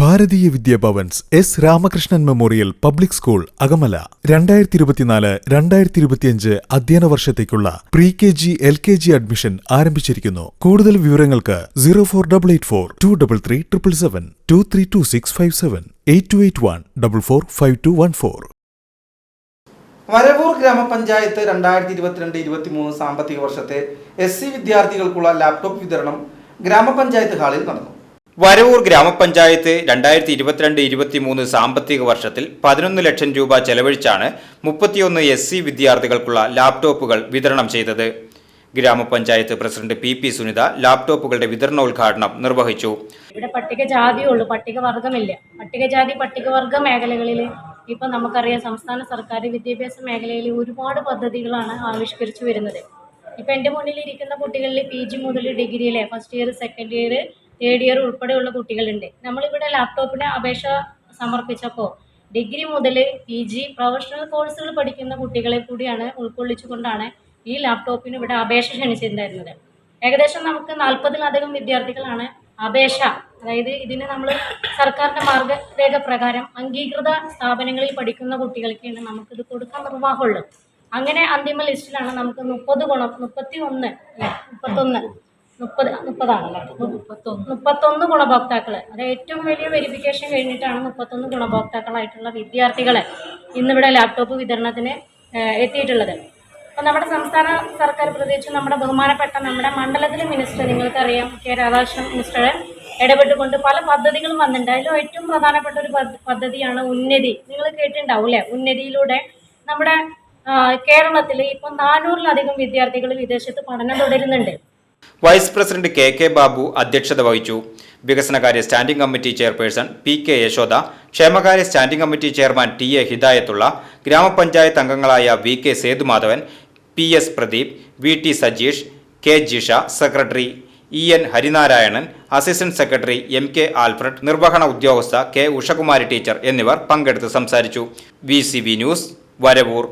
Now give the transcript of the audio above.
ഭാരതീയ Vidyabhavan's S Ramakrishnan memorial public school Akamala. രണ്ടായിരത്തി ഇരുപത്തിനാല് രണ്ടായിരത്തി ഇരുപത്തിയഞ്ച് അധ്യയന വർഷത്തേക്കുള്ള pre K G L K G admission ആരംഭിച്ചിരിക്കുന്നു. കൂടുതൽ വിവരങ്ങൾക്ക് zero four double eight four two double three triple seven two three two six five seven eight two eight one double four five two one four. Varavoor ഗ്രാമപഞ്ചായത്ത് രണ്ടായിരത്തി ഇരുപത്തിരണ്ട് ഇരുപത്തിമൂന്ന് സാമ്പത്തിക വർഷത്തെ S C വിദ്യാർത്ഥികൾക്കുള്ള ലാപ്ടോപ്പ് വിതരണം ഗ്രാമപഞ്ചായത്ത് ഹാളിൽ നടന്നു. വരവൂർ ഗ്രാമപഞ്ചായത്ത് രണ്ടായിരത്തി ഇരുപത്തിരണ്ട് ഇരുപത്തിമൂന്ന് സാമ്പത്തിക വർഷത്തിൽ പതിനൊന്ന് ലക്ഷം രൂപ ചെലവഴിച്ചാണ് മുപ്പത്തിയൊന്ന് എസ് സി വിദ്യാർത്ഥികൾക്കുള്ള ലാപ്ടോപ്പുകൾ വിതരണം ചെയ്തത്. ഗ്രാമപഞ്ചായത്ത് പ്രസിഡന്റ് പി പി സുനിത ലാപ്ടോപ്പുകളുടെ വിതരണോദ്ഘാടനം നിർവഹിച്ചു. ഇവിടെ പട്ടികജാതിയേ ഉള്ളൂ പട്ടികവർഗമില്ല. പട്ടികജാതി പട്ടികവർഗ മേഖലകളിൽ ഇപ്പം നമുക്കറിയാം സംസ്ഥാന സർക്കാർ വിദ്യാഭ്യാസ മേഖലയിൽ ഒരുപാട് പദ്ധതികളാണ് ആവിഷ്കരിച്ചു വരുന്നത്. ഇപ്പം എന്റെ മുന്നിൽ ഇരിക്കുന്ന കുട്ടികളിൽ പി ജി മുതൽ ഡിഗ്രിയിലെ first year second year third year ഉൾപ്പെടെയുള്ള കുട്ടികളുണ്ട്. നമ്മളിവിടെ ലാപ്ടോപ്പിന് അപേക്ഷ സമർപ്പിച്ചപ്പോൾ ഡിഗ്രി മുതൽ പി ജി പ്രൊഫഷണൽ കോഴ്സുകൾ പഠിക്കുന്ന കുട്ടികളെ കൂടിയാണ് ഉൾക്കൊള്ളിച്ചുകൊണ്ടാണ് ഈ ലാപ്ടോപ്പിന് ഇവിടെ അപേക്ഷ ക്ഷണിച്ചിട്ടുണ്ടായിരുന്നത്. ഏകദേശം നമുക്ക് നാൽപ്പതിലധികം വിദ്യാർത്ഥികളാണ് അപേക്ഷ അതായത് ഇതിന് നമ്മൾ സർക്കാരിന്റെ മാർഗരേഖ പ്രകാരം അംഗീകൃത സ്ഥാപനങ്ങളിൽ പഠിക്കുന്ന കുട്ടികൾക്കാണ് നമുക്കിത് കൊടുക്കാൻ നിർവാഹമുള്ളൂ അങ്ങനെ അന്തിമ ലിസ്റ്റിലാണ് നമുക്ക് മുപ്പത് ഗുണം മുപ്പത്തി ഒന്ന് മുപ്പത്തൊന്ന് മുപ്പത് മുപ്പതാണല്ലേ? മുപ്പത്തൊന്ന്. മുപ്പത്തൊന്ന് ഗുണഭോക്താക്കൾ അത് ഏറ്റവും വലിയ വെരിഫിക്കേഷൻ കഴിഞ്ഞിട്ടാണ് മുപ്പത്തൊന്ന് ഗുണഭോക്താക്കളായിട്ടുള്ള വിദ്യാർത്ഥികളെ ഇന്നിവിടെ ലാപ്ടോപ്പ് വിതരണത്തിന് എത്തിയിട്ടുള്ളത്. അപ്പം നമ്മുടെ സംസ്ഥാന സർക്കാർ പ്രത്യേകിച്ച് നമ്മുടെ ബഹുമാനപ്പെട്ട നമ്മുടെ മണ്ഡലത്തിലെ മിനിസ്റ്റർ നിങ്ങൾക്കറിയാം കെ രാധാകൃഷ്ണൻ മിനിസ്റ്ററെ ഇടപെട്ടുകൊണ്ട് പല പദ്ധതികളും വന്നിട്ടുണ്ട്. അതിലും ഏറ്റവും പ്രധാനപ്പെട്ട ഒരു പദ്ധതിയാണ് ഉന്നതി. നിങ്ങൾ കേട്ടിട്ടുണ്ടാവും അല്ലേ? ഉന്നതിയിലൂടെ നമ്മുടെ കേരളത്തിൽ ഇപ്പം നാനൂറിലധികം വിദ്യാർത്ഥികൾ വിദേശത്ത് പഠനം തുടരുന്നുണ്ട്. Vice president K K Babu അധ്യക്ഷത വഹിച്ചു. വികസനകാര്യ standing committee chairperson P K Yashoda ക്ഷേമകാര്യ standing committee chairman T A Hidayathulla ഗ്രാമപഞ്ചായത്ത് അംഗങ്ങളായ V K Sethumadhavan P S Pradeep V T Sajeesh K Jisha secretary E N Harinarayanan assistant secretary M K Alfred നിർവഹണ ഉദ്യോഗസ്ഥ K Ushakumari teacher എന്നിവർ പങ്കെടുത്ത് സംസാരിച്ചു. V news Varavoor.